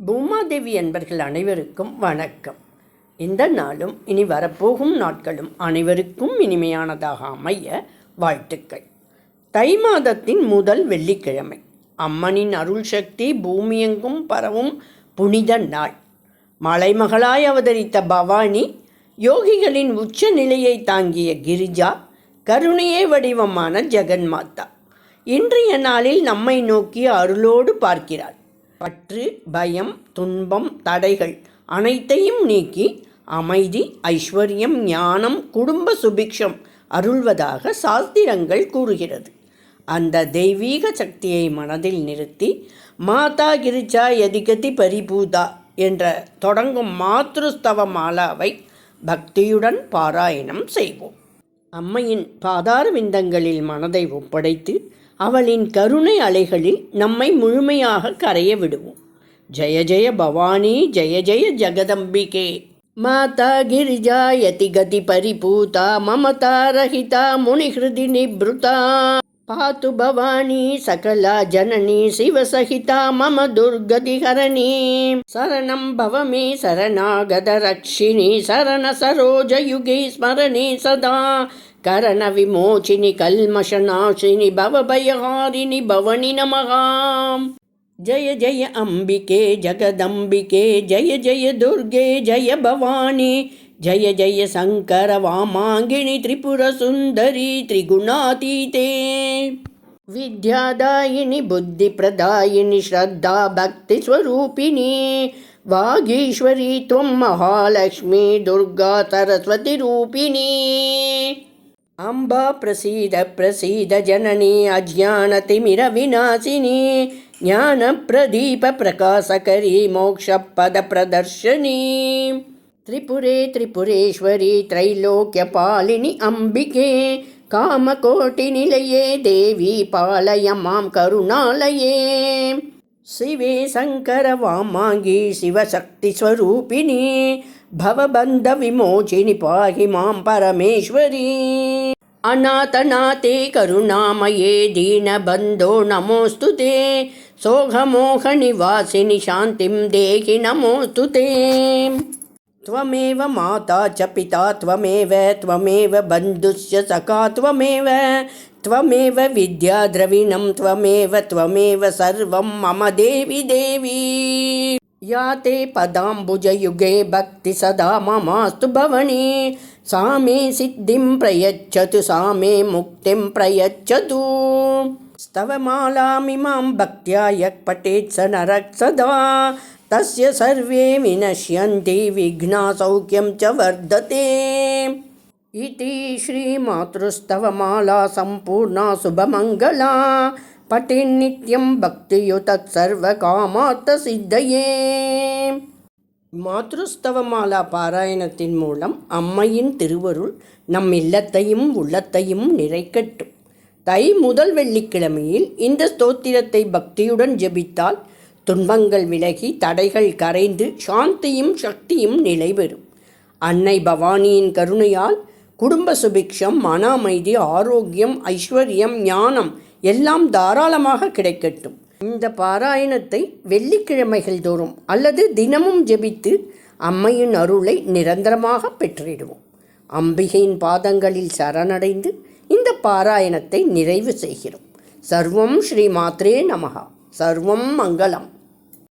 பூமாதேவி என்பர்கள் அனைவருக்கும் வணக்கம். இந்த நாளும் இனி வரப்போகும் நாட்களும் அனைவருக்கும் இனிமையானதாக அமைய வாழ்த்துக்கள். தை மாதத்தின் முதல் வெள்ளிக்கிழமை அம்மனின் அருள் சக்தி பூமியெங்கும் பரவும் புனித நாள். மலைமகளாய் அவதரித்த பவானி யோகிகளின் உச்ச நிலையை தாங்கிய கிரிஜா கருணையே வடிவமான ஜெகன்மாதா. இன்றைய நாளில் நம்மை நோக்கி அருளோடு பார்க்கிறாள் பற்று பயம் துன்பம் தடைகள் அனைத்தையும் நீக்கி அமைதி ஐஸ்வர்யம் ஞானம் குடும்ப சுபிக்ஷம் அருள்வதாக சாஸ்திரங்கள் கூறுகிறது. அந்த தெய்வீக சக்தியை மனதில் நிறுத்தி மாதா கிரிச்சா எதிகதி பரிபூதா என்ற தொடங்கும் மாத்ருஸ்தவ மாலாவை பக்தியுடன் பாராயணம் செய்வோம். அம்மையின் பாதார விந்தங்களில் மனதை ஒப்படைத்து அவளின் கருணை அலைகளில் நம்மை முழுமையாக கரைய விடுவோம். ஜெய ஜெய பவானி ஜெய ஜெய ஜெகதம்பிகே. மாதா கிரிஜா யதி கதி பரிபூதா மமதா ரஹிதா முனிஹிருதி நிப்ருதா. பாத்து பவானி சகலா ஜனனி சிவசகிதா மம துர்கதிஹரணி. சரணம் பவ ஸ்மரணி சதா. करणविमोचिनि कल्मषनाशिनि भवभयहारिणि भवनि नमः। जय जय अम्बिके जगदम्बिके जय जय दुर्गे जय भवानि। जय जय शङ्कर वामाङ्गिणि त्रिपुरसुन्दरी त्रिगुणातीते। विद्यादायिनि बुद्धिप्रदायिनि श्रद्धा भक्तिस्वरूपिणि वागीश्वरी त्वं महालक्ष्मी दुर्गा सरस्वतिरूपिणी। அம்பா பிரசீத பிரசீத ஜனனி அஜானதிமிரவிநாசினி ஞான பிரதீப பிரகாசகரி மோக்ஷபத பிரதர்ஷினி. திரிபுரே திரிபுரேஸ்வரி திரைலோக்கிய பாலினி அம்பிகே காமகோட்டி நிலையே தேவி பாலய மாம் கருணாலயே. ಶಿವೆ ಶಂಕರ ವಾಮಾಂಗಿ ಶಿವಶಕ್ತಿ ಸ್ವರೂಪಿಣಿ ಭವಬಂಧ ವಿಮೋಚಿನಿ ಪಾಹಿ ಮಾಂ ಪರಮೇಶ್ವರಿ ಅನಾಥನಾಥೆ ಕರುಣಾಮಯೇ ದೀನಬಂಧೋ ನಮೋಸ್ತು ತೇ ಸೋಘಮೋಹ ನಿವಾಸಿನಿ ಶಾಂತಿಂ ದೇಹಿ ನಮೋಸ್ತು ತೇ ತ್ವಮೇವ ಮಾತಾ ಚ ಪಿತಾ ತ್ವಮೇವ ತ್ವಮೇವ ಬಂಧುಶ್ಚ ಸಖಾ ತ್ವಮೇವ త్వమేవ విద్యా ద్రవిణం త్వమేవ త్వమేవ సర్వం మమ దేవి దేవి. యా తే పదాంబుజయుగే భక్తి సదా మమాస్తు భవని. సా మే సిద్ధిం ప్రయచ్చతు సా మే ముక్తిం ప్రయచ్చతు. స్తవమాలామిమాం భక్త్యా యక్ పఠేత్ స నరక్ సదా. తస్య సర్వే వినశ్యంతి విఘ్నా సౌఖ్యం చ వర్ధతే. इति श्रीमातृस्तवमाला सम्पूर्णा शुभमङ्गला पठेन्नित्यं भक्तियुतत् सर्वकामार्थसिद्धये மாத்ருஸ்தவமாலா பாராயணத்தின் மூலம் அம்மையின் திருவருள் நம் இல்லத்தையும் உள்ளத்தையும் நிறைக்கட்டும் தை முதல் வெள்ளிக்கிழமையில் இந்த ஸ்தோத்திரத்தை பக்தியுடன் ஜெபித்தால் துன்பங்கள் விலகி தடைகள் கரைந்து சாந்தியும் சக்தியும் நிலைபெறும் அன்னை பவானியின் கருணையால் குடும்ப சுபிக்ஷம் மன அமைதி ஆரோக்கியம் ஐஸ்வர்யம் ஞானம் எல்லாம் தாராளமாக கிடைக்கட்டும். இந்த பாராயணத்தை வெள்ளிக்கிழமைகள் தோறும் அல்லது தினமும் ஜெபித்து அம்மையின் அருளை நிரந்தரமாக பெற்றிடுவோம். அம்பிகையின் பாதங்களில் சரணடைந்து இந்த பாராயணத்தை நிறைவு செய்கிறோம். சர்வம் ஸ்ரீ மாத்ரே நமகா சர்வம் மங்களம்.